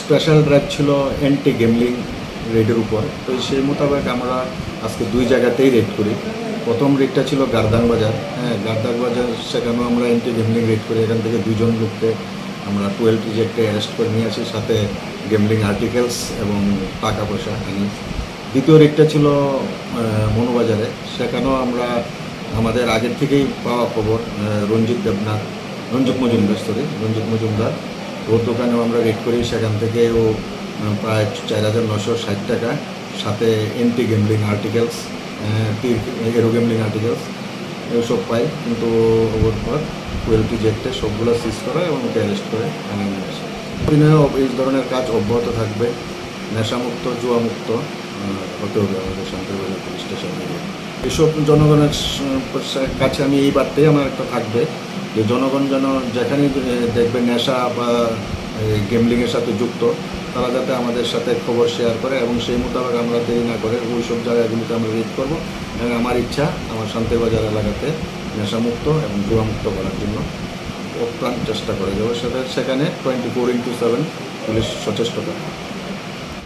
Special drive ছিল anti gambling রেডের উপর। তো সেই মোতাবেক আমরা আজকে দুই জায়গাতেই রেড করি। প্রথম রেডটা ছিল গার্দাং বাজার। হ্যাঁ গার্দাং বাজার সেখানেও আমরা অ্যান্টি গেমলিং রেড করি। এখান থেকে দুজন লোককে আমরা টুয়েলভ রিজেক্টে অ্যারেস্ট করে নিয়ে আসি। সাথে গেমলিং আর্টিকেলস এবং টাকা পয়সা আনি দ্বিতীয় রেটটা ছিল মনোবাজারে সেখানেও আমরা আমাদের আগের থেকেই পাওয়া খবর রঞ্জিত দেবনাথ, রঞ্জিত মজুমদার সরি রঞ্জিত মজুমদার। ওর দোকানেও আমরা রেট করি, সেখান থেকে ও প্রায় চার হাজার নশো ষাট টাকা। সাথে এন্টি গেমলিং আর্টিকেলস এরো গেমলিং আর্টিকেলস এসব পাই। কিন্তু ওর পর টুয়েলভ জেটে সবগুলো সিজ করা এবং ওকে অ্যারেস্ট করে আনা নিয়ে আসে। এই ধরনের কাজ অব্যাহত থাকবে। নেশামুক্ত, জুয়ামুক্ত হতে হবে আমাদের শান্তিবাজার পুলিশ স্টেশন এসব জনগণের কাছে আমি এই বার্তাই আমার একটা থাকবে। যে জনগণ যেন যেখানেই দেখবে নেশা বা গেমলিংয়ের সাথে যুক্ত, তারা যাতে আমাদের সাথে খবর শেয়ার করে এবং সেই মোতাবেক আমরা দেরি না করে ওই সব জায়গাগুলিতে আমরা রিড করব। এবং আমার ইচ্ছা আমার শান্তিবাজার এলাকাতে নেশামুক্ত এবং জুয়ামুক্ত করার জন্য অপ্রাণ চেষ্টা করে যাব। সেটা সেখানে twenty four into seven police সচেষ্ট